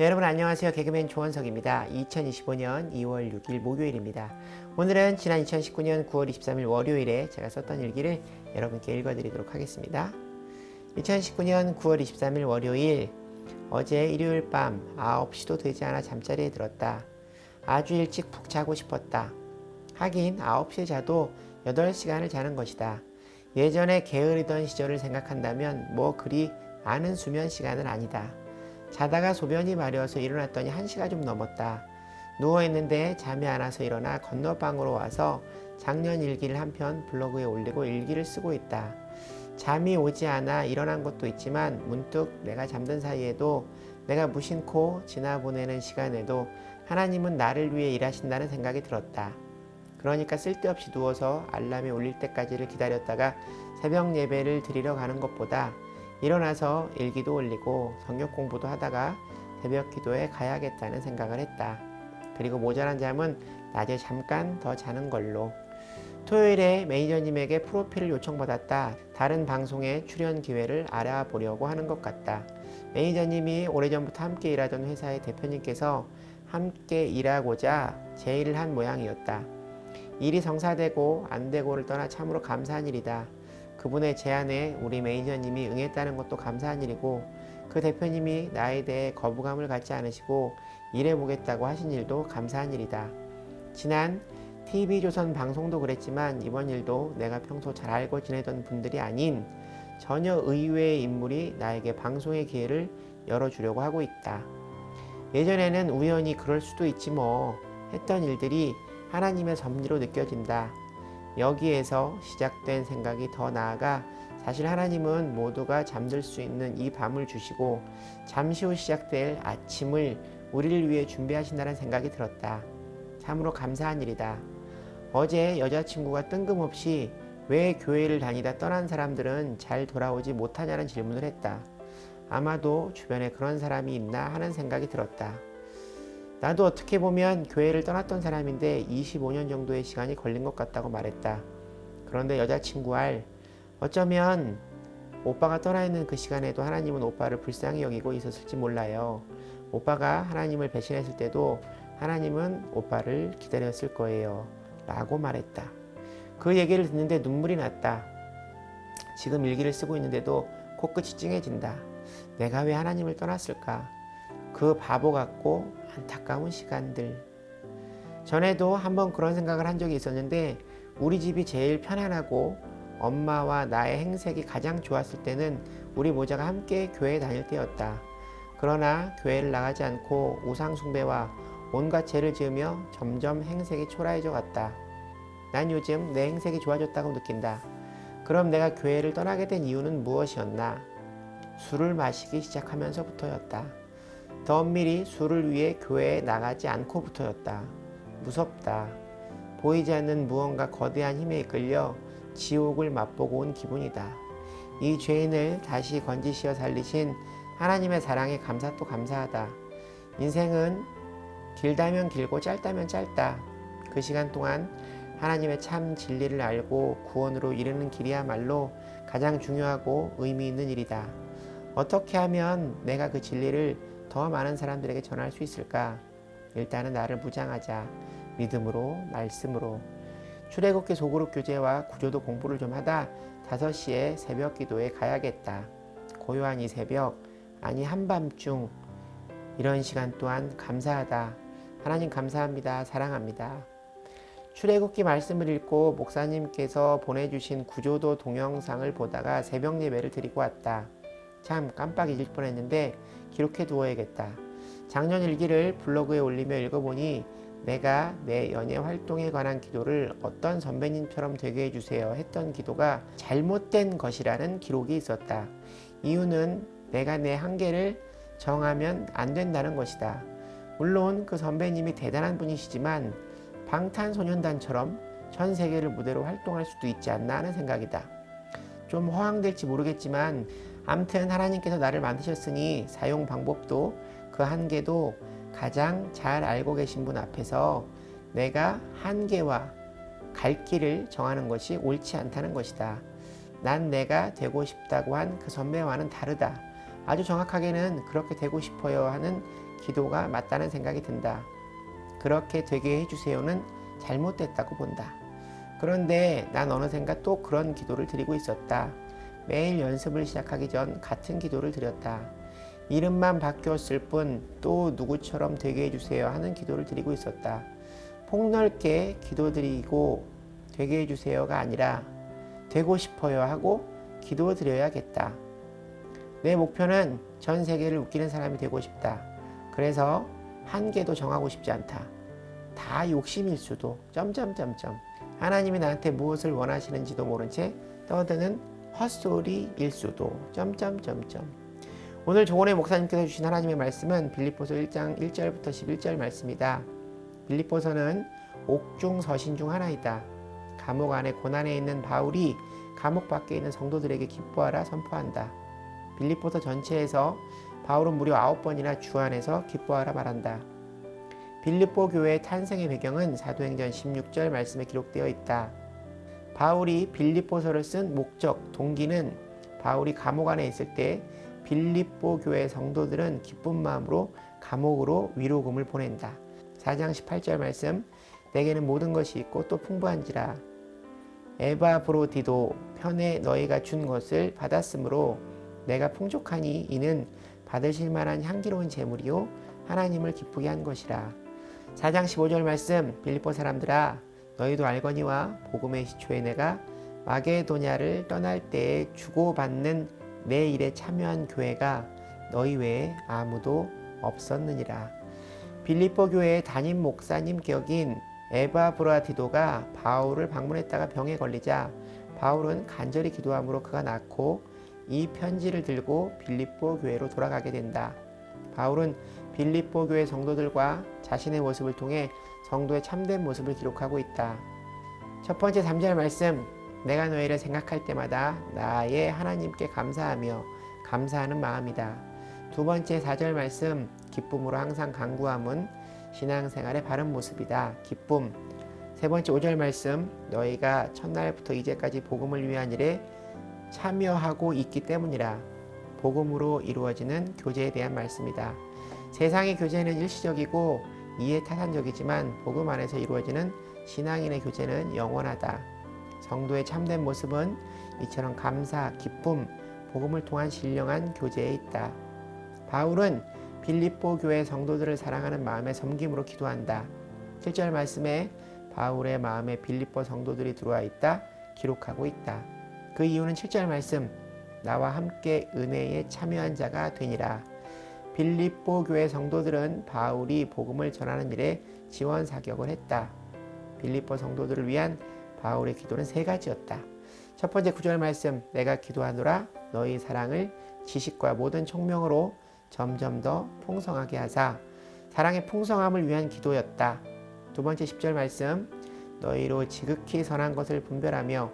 여러분 안녕하세요. 개그맨 조원석입니다. 2025년 2월 6일 목요일입니다. 오늘은 지난 2019년 9월 23일 월요일에 제가 썼던 일기를 여러분께 읽어드리도록 하겠습니다. 2019년 9월 23일 월요일 어제 일요일 밤 9시도 되지 않아 잠자리에 들었다. 아주 일찍 푹 자고 싶었다. 하긴 9시에 자도 8시간을 자는 것이다. 예전에 게으르던 시절을 생각한다면 뭐 그리 많은 수면 시간은 아니다. 자다가 소변이 마려워서 일어났더니 1시가 좀 넘었다. 누워있는데 잠이 안 와서 일어나 건너방으로 와서 작년 일기를 한 편 블로그에 올리고 일기를 쓰고 있다. 잠이 오지 않아 일어난 것도 있지만 문득 내가 잠든 사이에도 내가 무심코 지나보내는 시간에도 하나님은 나를 위해 일하신다는 생각이 들었다. 그러니까 쓸데없이 누워서 알람이 울릴 때까지를 기다렸다가 새벽 예배를 드리러 가는 것보다 일어나서 일기도 올리고 성경 공부도 하다가 새벽 기도에 가야겠다는 생각을 했다. 그리고 모자란 잠은 낮에 잠깐 더 자는 걸로. 토요일에 매니저님에게 프로필을 요청받았다. 다른 방송에 출연 기회를 알아보려고 하는 것 같다. 매니저님이 오래전부터 함께 일하던 회사의 대표님께서 함께 일하고자 제의를 한 모양이었다. 일이 성사되고 안 되고를 떠나 참으로 감사한 일이다. 그분의 제안에 우리 매니저님이 응했다는 것도 감사한 일이고 그 대표님이 나에 대해 거부감을 갖지 않으시고 일해보겠다고 하신 일도 감사한 일이다. 지난 TV조선 방송도 그랬지만 이번 일도 내가 평소 잘 알고 지내던 분들이 아닌 전혀 의외의 인물이 나에게 방송의 기회를 열어주려고 하고 있다. 예전에는 우연히 그럴 수도 있지 뭐 했던 일들이 하나님의 섭리로 느껴진다. 여기에서 시작된 생각이 더 나아가 사실 하나님은 모두가 잠들 수 있는 이 밤을 주시고 잠시 후 시작될 아침을 우리를 위해 준비하신다는 생각이 들었다. 참으로 감사한 일이다. 어제 여자친구가 뜬금없이 왜 교회를 다니다 떠난 사람들은 잘 돌아오지 못하냐는 질문을 했다. 아마도 주변에 그런 사람이 있나 하는 생각이 들었다. 나도 어떻게 보면 교회를 떠났던 사람인데 25년 정도의 시간이 걸린 것 같다고 말했다. 그런데 여자친구 알, 어쩌면 오빠가 떠나 있는 그 시간에도 하나님은 오빠를 불쌍히 여기고 있었을지 몰라요. 오빠가 하나님을 배신했을 때도 하나님은 오빠를 기다렸을 거예요. 라고 말했다. 그 얘기를 듣는데 눈물이 났다. 지금 일기를 쓰고 있는데도 코끝이 찡해진다. 내가 왜 하나님을 떠났을까? 그 바보 같고 안타까운 시간들. 전에도 한번 그런 생각을 한 적이 있었는데 우리 집이 제일 편안하고 엄마와 나의 행색이 가장 좋았을 때는 우리 모자가 함께 교회 다닐 때였다. 그러나 교회를 나가지 않고 우상숭배와 온갖 죄를 지으며 점점 행색이 초라해져 갔다. 난 요즘 내 행색이 좋아졌다고 느낀다. 그럼 내가 교회를 떠나게 된 이유는 무엇이었나? 술을 마시기 시작하면서부터였다. 더 엄밀히 술을 위해 교회에 나가지 않고부터였다. 무섭다. 보이지 않는 무언가 거대한 힘에 이끌려 지옥을 맛보고 온 기분이다. 이 죄인을 다시 건지시어 살리신 하나님의 사랑에 감사 또 감사하다. 인생은 길다면 길고 짧다면 짧다. 그 시간 동안 하나님의 참 진리를 알고 구원으로 이르는 길이야말로 가장 중요하고 의미 있는 일이다. 어떻게 하면 내가 그 진리를 더 많은 사람들에게 전할 수 있을까? 일단은 나를 무장하자. 믿음으로, 말씀으로. 출애굽기 소그룹 교재와 구조도 공부를 좀 하다 5시에 새벽 기도에 가야겠다. 고요한 이 새벽, 아니 한밤중 이런 시간 또한 감사하다. 하나님 감사합니다. 사랑합니다. 출애굽기 말씀을 읽고 목사님께서 보내주신 구조도 동영상을 보다가 새벽 예배를 드리고 왔다. 참 깜빡 잊을 뻔했는데 기록해 두어야겠다. 작년 일기를 블로그에 올리며 읽어보니 내가 내 연예 활동에 관한 기도를 어떤 선배님처럼 되게 해주세요 했던 기도가 잘못된 것이라는 기록이 있었다. 이유는 내가 내 한계를 정하면 안 된다는 것이다. 물론 그 선배님이 대단한 분이시지만 방탄소년단처럼 전 세계를 무대로 활동할 수도 있지 않나 하는 생각이다. 좀 허황될지 모르겠지만 암튼 하나님께서 나를 만드셨으니 사용 방법도 그 한계도 가장 잘 알고 계신 분 앞에서 내가 한계와 갈 길을 정하는 것이 옳지 않다는 것이다. 난 내가 되고 싶다고 한 그 선배와는 다르다. 아주 정확하게는 그렇게 되고 싶어요 하는 기도가 맞다는 생각이 든다. 그렇게 되게 해주세요는 잘못됐다고 본다. 그런데 난 어느샌가 또 그런 기도를 드리고 있었다. 매일 연습을 시작하기 전 같은 기도를 드렸다. 이름만 바뀌었을 뿐 또 누구처럼 되게 해주세요 하는 기도를 드리고 있었다. 폭넓게 기도드리고 되게 해주세요가 아니라 되고 싶어요 하고 기도 드려야겠다. 내 목표는 전 세계를 웃기는 사람이 되고 싶다. 그래서 한계도 정하고 싶지 않다. 다 욕심일 수도 점점점점 하나님이 나한테 무엇을 원하시는지도 모른 채 떠드는 헛소리일 수도 점점점점 오늘 조원의 목사님께서 주신 하나님의 말씀은 빌립보서 1장 1절부터 11절 말씀이다. 빌립보서는 옥중 서신 중 하나이다. 감옥 안에 고난에 있는 바울이 감옥 밖에 있는 성도들에게 기뻐하라 선포한다. 빌립보서 전체에서 바울은 무려 아홉 번이나 주 안에서 기뻐하라 말한다. 빌립보 교회의 탄생의 배경은 사도행전 16절 말씀에 기록되어 있다. 바울이 빌립보서를 쓴 목적, 동기는 바울이 감옥 안에 있을 때 빌립보 교회 성도들은 기쁜 마음으로 감옥으로 위로금을 보낸다. 4장 18절 말씀 내게는 모든 것이 있고 또 풍부한지라 에바브로디도 편에 너희가 준 것을 받았으므로 내가 풍족하니 이는 받으실 만한 향기로운 제물이요 하나님을 기쁘게 한 것이라 4장 15절 말씀 빌립보 사람들아 너희도 알거니와 복음의 시초에 내가 마게도냐를 떠날 때에 주고받는 내 일에 참여한 교회가 너희 외에 아무도 없었느니라 빌립보 교회의 담임 목사님 격인 에바 브라디도가 바울을 방문했다가 병에 걸리자 바울은 간절히 기도함으로 그가 낫고 이 편지를 들고 빌립보 교회로 돌아가게 된다. 바울은 빌립보 교회 성도들과 자신의 모습을 통해 성도의 참된 모습을 기록하고 있다. 첫 번째 3절 말씀 내가 너희를 생각할 때마다 나의 하나님께 감사하며 감사하는 마음이다. 두 번째 4절 말씀 기쁨으로 항상 강구함은 신앙생활의 바른 모습이다. 기쁨. 세 번째 5절 말씀 너희가 첫날부터 이제까지 복음을 위한 일에 참여하고 있기 때문이라. 복음으로 이루어지는 교제에 대한 말씀이다. 세상의 교제는 일시적이고 이해 타산적이지만 복음 안에서 이루어지는 신앙인의 교제는 영원하다. 성도의 참된 모습은 이처럼 감사, 기쁨, 복음을 통한 신령한 교제에 있다. 바울은 빌립보 교회 성도들을 사랑하는 마음에 섬김으로 기도한다. 7절 말씀에 바울의 마음에 빌립보 성도들이 들어와 있다 기록하고 있다. 그 이유는 7절 말씀 나와 함께 은혜에 참여한 자가 되니라. 빌립보 교회 성도들은 바울이 복음을 전하는 일에 지원 사격을 했다. 빌립보 성도들을 위한 바울의 기도는 세 가지였다. 첫 번째 구절 말씀 내가 기도하노라 너희 사랑을 지식과 모든 총명으로 점점 더 풍성하게 하사 사랑의 풍성함을 위한 기도였다. 두 번째 10절 말씀 너희로 지극히 선한 것을 분별하며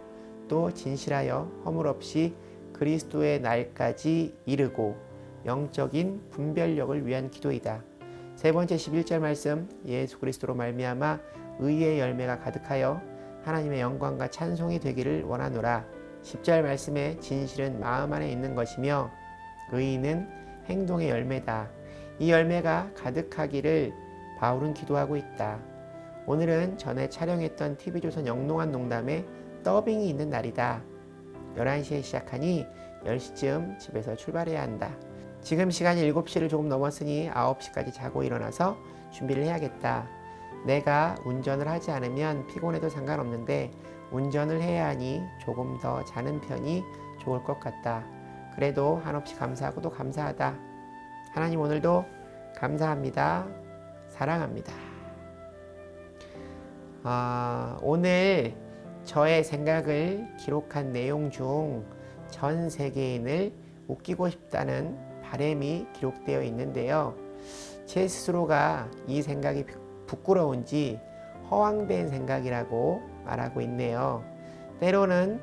또 진실하여 허물 없이 그리스도의 날까지 이르고 영적인 분별력을 위한 기도이다. 세 번째 11절 말씀 예수 그리스도로 말미암아 의의 열매가 가득하여 하나님의 영광과 찬송이 되기를 원하노라. 10절 말씀에 진실은 마음 안에 있는 것이며 의인은 행동의 열매다. 이 열매가 가득하기를 바울은 기도하고 있다. 오늘은 전에 촬영했던 TV조선 영롱한 농담에 더빙이 있는 날이다. 11시에 시작하니 10시쯤 집에서 출발해야 한다. 지금 시간이 7시를 조금 넘었으니 9시까지 자고 일어나서 준비를 해야겠다. 내가 운전을 하지 않으면 피곤해도 상관없는데 운전을 해야 하니 조금 더 자는 편이 좋을 것 같다. 그래도 한없이 감사하고 도 감사하다. 하나님 오늘도 감사합니다. 사랑합니다. 아, 오늘 저의 생각을 기록한 내용 중 전 세계인을 웃기고 싶다는 바램이 기록되어 있는데요. 제 스스로가 이 생각이 부끄러운지 허황된 생각이라고 말하고 있네요. 때로는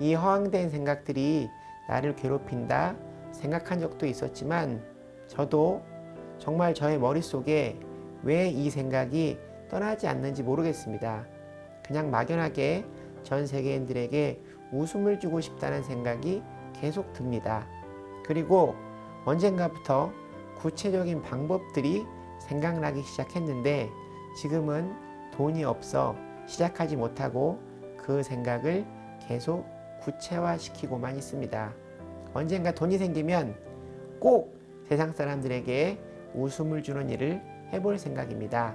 이 허황된 생각들이 나를 괴롭힌다 생각한 적도 있었지만 저도 정말 저의 머릿속에 왜 이 생각이 떠나지 않는지 모르겠습니다. 그냥 막연하게 전 세계인들에게 웃음을 주고 싶다는 생각이 계속 듭니다. 그리고 언젠가부터 구체적인 방법들이 생각나기 시작했는데 지금은 돈이 없어 시작하지 못하고 그 생각을 계속 구체화시키고만 있습니다. 언젠가 돈이 생기면 꼭 세상 사람들에게 웃음을 주는 일을 해볼 생각입니다.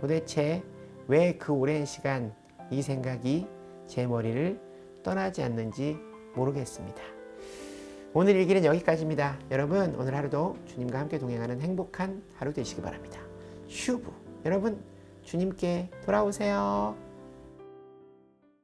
도대체 왜 그 오랜 시간 이 생각이 제 머리를 떠나지 않는지 모르겠습니다. 오늘 일기는 여기까지입니다. 여러분 오늘 하루도 주님과 함께 동행하는 행복한 하루 되시기 바랍니다. 슈브 여러분 주님께 돌아오세요.